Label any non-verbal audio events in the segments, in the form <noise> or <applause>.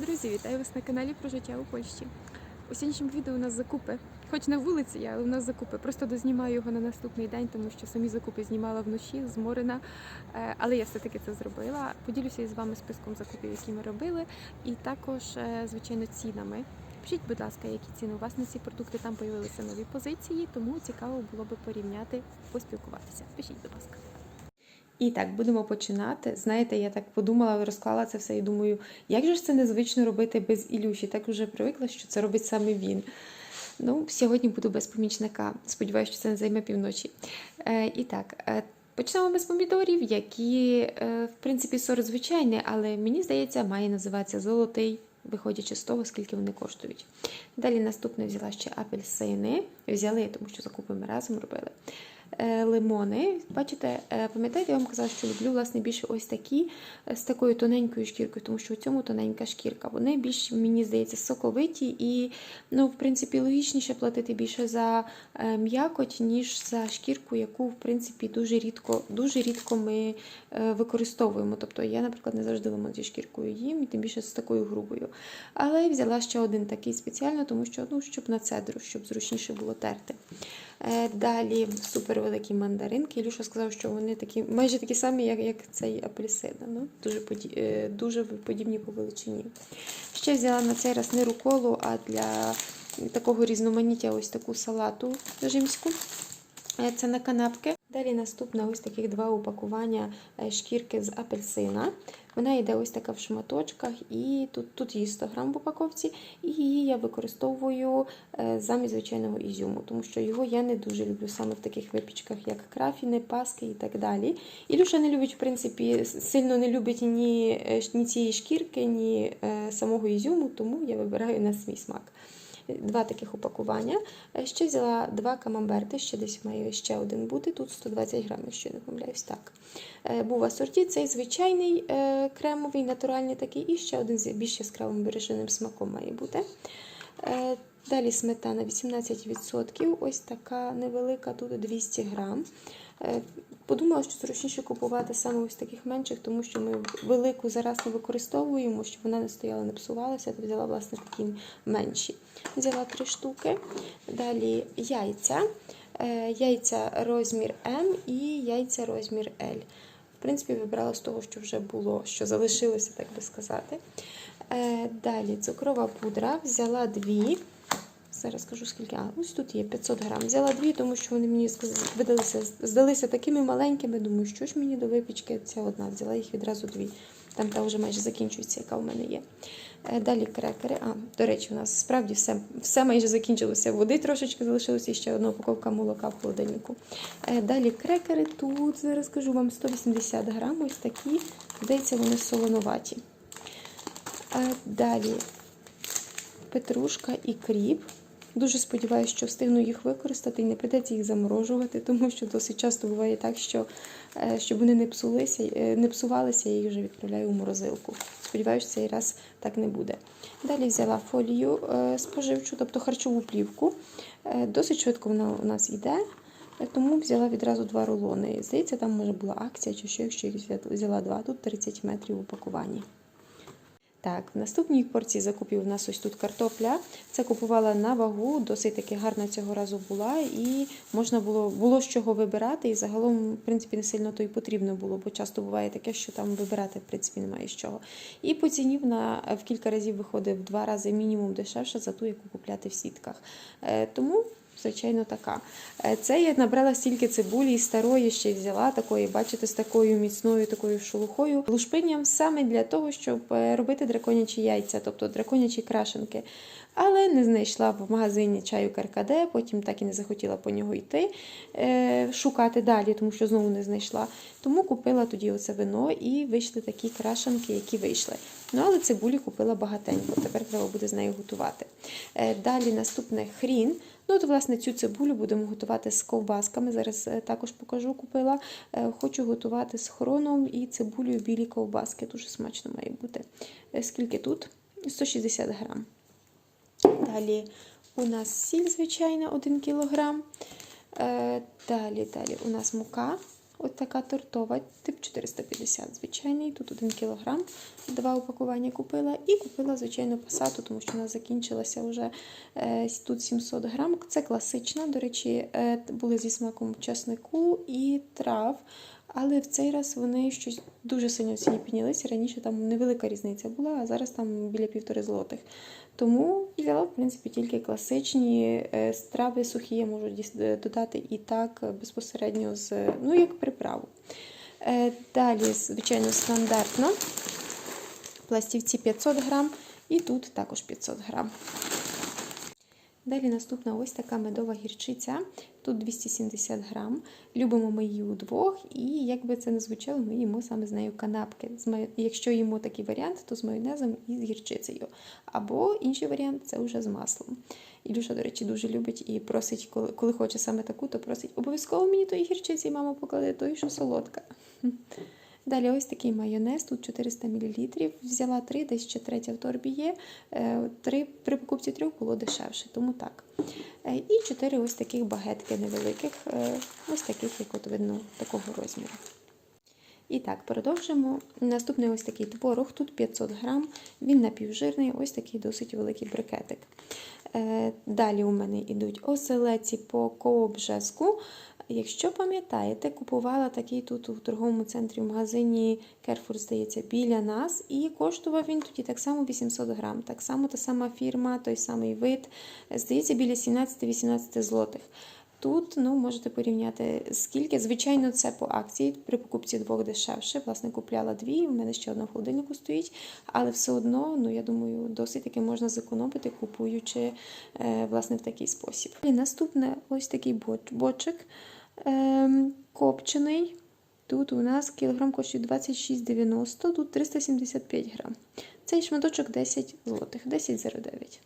друзі! Вітаю вас на каналі про життя у Польщі. У сьогоднішньому відео у нас закупи. Хоч на вулиці я, але у нас закупи. Просто дознімаю його на наступний день, тому що самі закупи знімала вночі, зморена. Е, Але я все-таки це зробила. Поділюся із вами списком закупів, які ми робили, і також, е, звичайно, цінами. Пишіть, будь ласка, які ціни у вас на ці продукти. Там появилися нові позиції, тому цікаво було би порівняти, поспілкуватися. Пишіть, будь ласка. І так, будемо починати. Знаєте, я так подумала, розклала це все і думаю, як же ж це незвично робити без Ілюші? Так вже привикла, що це робить саме він. Ну, сьогодні буду без помічника. Сподіваюся, що це не займе півночі. Е, і так, е, почнемо без помідорів, які, е, в принципі, сорт звичайний, але мені здається, має називатися золотий, виходячи з того, скільки вони коштують. Далі наступне взяла ще апельсини. Взяли, тому що закупи ми разом робили. Е, Лимони, бачите, е, пам'ятаєте, я вам казала, що люблю власне більше ось такі е, з такою тоненькою шкіркою, тому що у цьому тоненька шкірка. Вони більш, мені здається, соковиті і, ну, в принципі, логічніше платити більше за м'якоть, ніж за шкірку, яку, в принципі, дуже рідко, дуже рідко ми використовуємо. Тобто я, наприклад, не завжди лимон зі шкіркою їм, тим більше з такою грубою. Але взяла ще один такий спеціально, тому що, ну, щоб на цедру, щоб зручніше було терти. Е, Далі супервеликі мандаринки. Ілюша сказав, що вони такі, майже такі самі, як, як цей апельсин. Ну, дуже, поді, е, дуже подібні по величині. Ще взяла на цей раз не руколу, а для такого різноманіття ось таку салату римську. Е, Це на канапки. Далі наступне ось таких два упакування шкірки з апельсина. Вона йде ось така в шматочках, і тут, тут її 100 грам в упаковці, і її я використовую е, замість звичайного ізюму, тому що його я не дуже люблю саме в таких випічках, як крафіни, паски і так далі. Ілюша не любить, в принципі, сильно не любить ні, е, ні цієї шкірки, ні е, самого ізюму, тому я вибираю на свій смак. Два таких упакування. Е, Ще взяла два камамберти, ще десь має ще один бути. Тут 120 грамів, якщо не помиляюсь. Так. Е, Був асорті цей звичайний е, кремовий, натуральний такий, і ще один з більш яскравим береженим смаком має бути. Далі сметана 18%, ось така невелика, тут 200 грам. Подумала, що зручніше купувати саме ось таких менших, тому що ми велику зараз не використовуємо, щоб вона не стояла, не псувалася, то взяла власне такі менші. Взяла три штуки. Далі яйця. Е, Яйця розмір М і яйця розмір L. В принципі, вибрала з того, що вже було, що залишилося, так би сказати. Е, Далі цукрова пудра. Взяла дві. Зараз скажу скільки. А, ось тут є 500 грам. Взяла дві, тому що вони мені видалися, здалися такими маленькими. Думаю, що ж мені до випічки ця одна. Взяла їх відразу дві. Там та вже майже закінчується, яка в мене є. Е, Далі крекери. А, до речі, у нас справді все, все майже закінчилося. Води трошечки залишилося ще одна упаковка молока в холодильнику. Е, Далі крекери тут, зараз скажу вам 180 грам, ось такі. Здається, вони солонуваті. Е, Далі петрушка і кріп. Дуже сподіваюся, що встигну їх використати і не прийдеться їх заморожувати, тому що досить часто буває так, що е, щоб вони не псулися, е, не псувалися, я їх вже відправляю у морозилку. Сподіваюся, цей раз так не буде. Далі взяла фолію е, споживчу, тобто харчову плівку. Досить швидко вона у нас йде, тому взяла відразу два рулони. Здається, там може була акція чи що, якщо їх взяла два, тут 30 метрів у пакуванні. Так, в наступній порції закупів у нас ось тут картопля. Це купувала на вагу, досить таки гарна цього разу була, і можна було було з чого вибирати. І загалом, в принципі, не сильно то й потрібно було, бо часто буває таке, що там вибирати в принципі немає з чого. І по ціні вона в кілька разів виходить в два рази мінімум дешевше за ту, яку купляти в сітках. Е, Тому. Звичайно, така. Е, Це я набрала стільки цибулі і старої ще взяла такої, бачите, з такою міцною такою шелухою. Лушпинням саме для того, щоб е, робити драконячі яйця, тобто драконячі крашенки. Але не знайшла в магазині чаю каркаде, потім так і не захотіла по нього йти е, шукати далі, тому що знову не знайшла. Тому купила тоді оце вино і вийшли такі крашенки, які вийшли. Ну, але цибулі купила багатенько, тепер треба буде з нею готувати. Е, Далі наступне хрін. Ну, от, власне, цю цибулю будемо готувати з ковбасками. Зараз е, також покажу, купила. Хочу готувати з хроном і цибулею білі ковбаски. Дуже смачно має бути. Скільки тут? 160 грам. Далі у нас сіль, звичайно, 1 кг. Далі, далі у нас мука Ось така тортова, тип 450, звичайний. Тут 1 кг, два упакування купила. І купила, звичайно, пасату, тому що вона закінчилася вже е, тут 700 грам. Це класична, до речі, е, були зі смаком часнику і трав. Але в цей раз вони щось дуже сильно в ціні піднялися. Раніше там невелика різниця була, а зараз там біля півтори злотих. Тому взяла, в принципі, тільки класичні е, страви сухі, я можу е, додати і так е, безпосередньо з, ну, як приправу. Далі, звичайно, стандартно. Пластівці 500 грам, і тут також 500 грам. Далі наступна ось така медова гірчиця. Тут 270 грам. Любимо ми її удвох, і як би це не звучало, ми їмо саме з нею канапки. Якщо їмо такий варіант, то з майонезом і з гірчицею. Або інший варіант це вже з маслом. Ілюша, до речі, дуже любить і просить, коли, коли хоче саме таку, то просить обов'язково мені тої гірчиці, мама покладе той, що солодка. Далі ось такий майонез, тут 400 мл. Взяла три, десь ще третя в торбі є. Е, Три, при покупці трьох було дешевше, тому так. Е, І чотири ось таких багетки невеликих, е, ось таких, як от видно, такого розміру. І так, продовжимо. Наступний ось такий творог, тут 500 грам, він напівжирний, ось такий досить великий брикетик. Е, Далі у мене йдуть оселеці по кообжезку. Якщо пам'ятаєте, купувала такий тут у торговому центрі в магазині Carrefour, здається, біля нас, і коштував він тоді так само 800 грам. Так само та сама фірма, той самий вид, здається, біля 17-18 злотих. Тут ну, можете порівняти скільки. Звичайно, це по акції. При покупці двох дешевше. Власне, купляла дві, у мене ще одна в холодильнику стоїть, але все одно, ну я думаю, досить таки можна зекономити, купуючи е, власне в такий спосіб. І наступне ось такий боч- бочик ем, копчений. Тут у нас кілограм коштує 26,90, тут 375 грам. Цей шматочок 10 злотих, 10,09.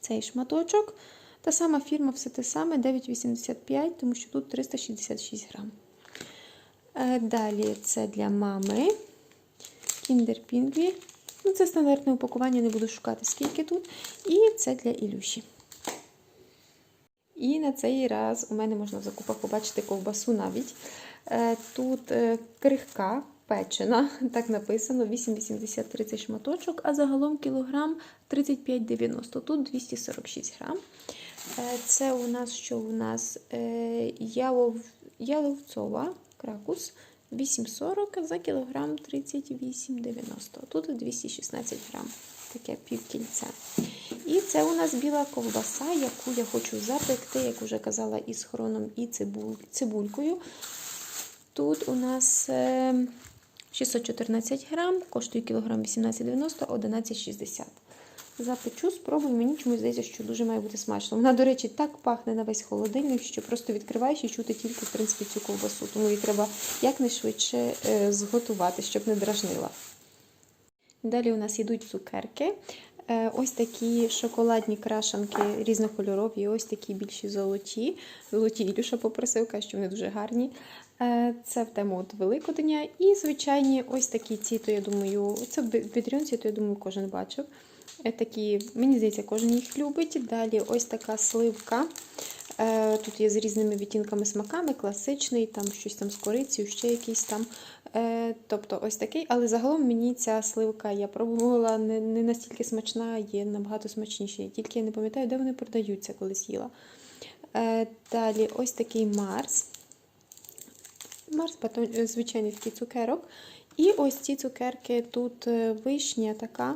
Цей шматочок. Та сама фірма, все те саме, 9,85, тому що тут 366 грам. Е, Далі це для мами. Kinder Pingvi. Ну, це стандартне упакування, не буду шукати, скільки тут. І це для Ілюші. І на цей раз у мене можна в закупах побачити ковбасу навіть. Е, Тут е, крихка печена, <laughs> так написано, 8,83 шматочок, а загалом кілограм 35,90. Тут 246 грам. Е, Це у нас що у нас ялов, яловцова кракус 8,40 за кілограм 38,90. Тут 216 грам, таке півкільця. І це у нас біла ковбаса, яку я хочу запекти, як вже казала, із хроном і цибуль, цибулькою. Тут у нас е, 614 грам, коштує кілограм 18,90, 11,60. Запечу, спробую, мені чомусь здається, що дуже має бути смачно. Вона, до речі, так пахне на весь холодильник, що просто відкриваєш і чути тільки в принципі, цю ковбасу. Тому її треба якнайшвидше е, зготувати, щоб не дражнила. Далі у нас йдуть цукерки. Е, Ось такі шоколадні крашанки різнокольорові, ось такі більші золоті. Золоті Ілюша попросив, каже, що вони дуже гарні. Е, Це в тему от Великодня. І звичайні ось такі ці, то я думаю, це в вітрюнці, то я думаю, кожен бачив. Е, Такі, мені здається, кожен їх любить. Далі ось така сливка. Тут є з різними відтінками смаками, класичний, там щось там з корицею, ще якийсь там. Е, Тобто ось такий, але загалом мені ця сливка я пробувала не, не настільки смачна, є набагато смачніші. Тільки я не пам'ятаю, де вони продаються, колись їла. Е, Далі ось такий Марс. Марс, батон, е, звичайний такий цукерок. І ось ці цукерки тут вишня така.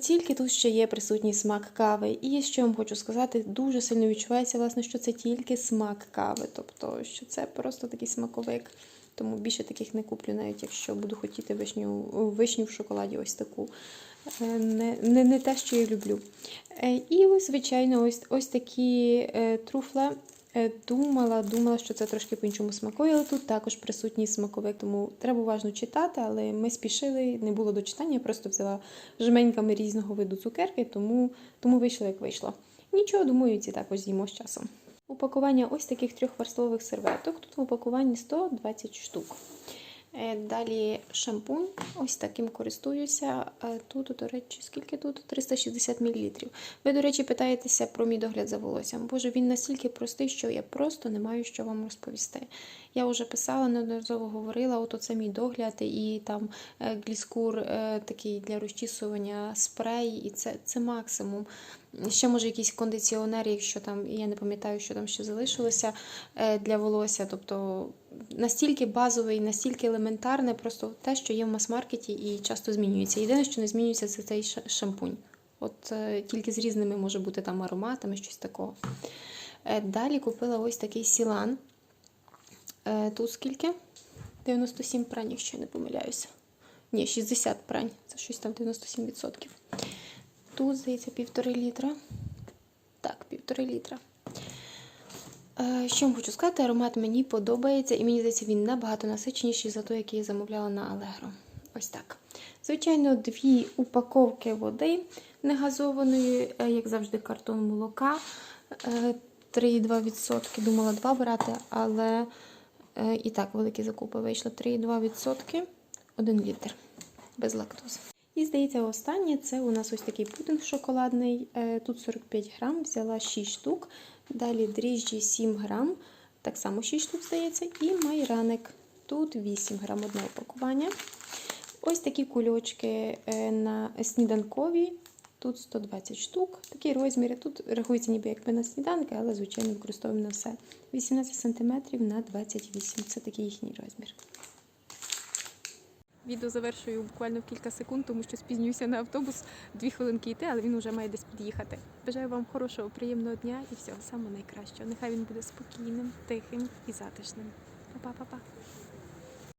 Тільки тут ще є присутній смак кави. І що вам хочу сказати, дуже сильно відчувається, власне, що це тільки смак кави. Тобто, що це просто такий смаковик. Тому більше таких не куплю, навіть якщо буду хотіти вишню, вишню в шоколаді, ось таку. Е, Не, не, не те, що я люблю. Е, І звичайно, ось, ось такі е, труфла. Думала, думала, що це трошки по-іншому смакує, але тут також присутній смаковик, тому треба уважно читати, але ми спішили, не було до читання, я просто взяла жменьками різного виду цукерки, тому, тому вийшло, як вийшло. Нічого, думаю, ці також з'їмо з часом. Упакування ось таких трьохварстових серветок. Тут в упакуванні 120 штук. Е, Далі шампунь, ось таким користуюся. Е, Тут, до речі, скільки тут? 360 мл. Ви, до речі, питаєтеся про мій догляд за волоссям. Боже, він настільки простий, що я просто не маю що вам розповісти. Я вже писала, неодноразово говорила, от оце мій догляд, і там е, гліскур такий для розчісування спрей, і це, це максимум. Ще може якийсь кондиціонер, якщо там, я не пам'ятаю, що там ще залишилося е, для волосся. Тобто настільки базовий, настільки елементарне, просто те, що є в мас-маркеті і часто змінюється. Єдине, що не змінюється, це цей шампунь. От е, тільки з різними може бути там ароматами, щось такого. Е, Далі купила ось такий сілан. Тут скільки? 97 прань, якщо я не помиляюся. Ні, 60 прань. Це щось там 97%. Тут, здається, півтори літра. Так, півтори літра. Е, Що вам хочу сказати, аромат мені подобається, і мені здається, він набагато насиченіший за той, який я замовляла на Allegro. Ось так. Звичайно, дві упаковки води негазованої, е, як завжди, картон молока. Е, 3,2%. Думала два брати, але е, і так великі закупи вийшло. 3,2%, 1 літр без лактози. І здається, останнє це у нас ось такий пудинг шоколадний. Е, Тут 45 грам, взяла 6 штук. Далі дріжджі 7 грам, так само 6 штук здається. І майраник. Тут 8 грам одне упакування. Ось такі кульочки е, на сніданкові. Тут 120 штук, такі розміри. Тут рахується ніби якби на сніданки, але звичайно використовуємо на все. 18 см на 28 Це такий їхній розмір. Відео завершую буквально в кілька секунд, тому що спізнююся на автобус. Дві хвилинки йти, але він вже має десь під'їхати. Бажаю вам хорошого, приємного дня і всього самого найкращого. Нехай він буде спокійним, тихим і затишним. Па-па-па-па.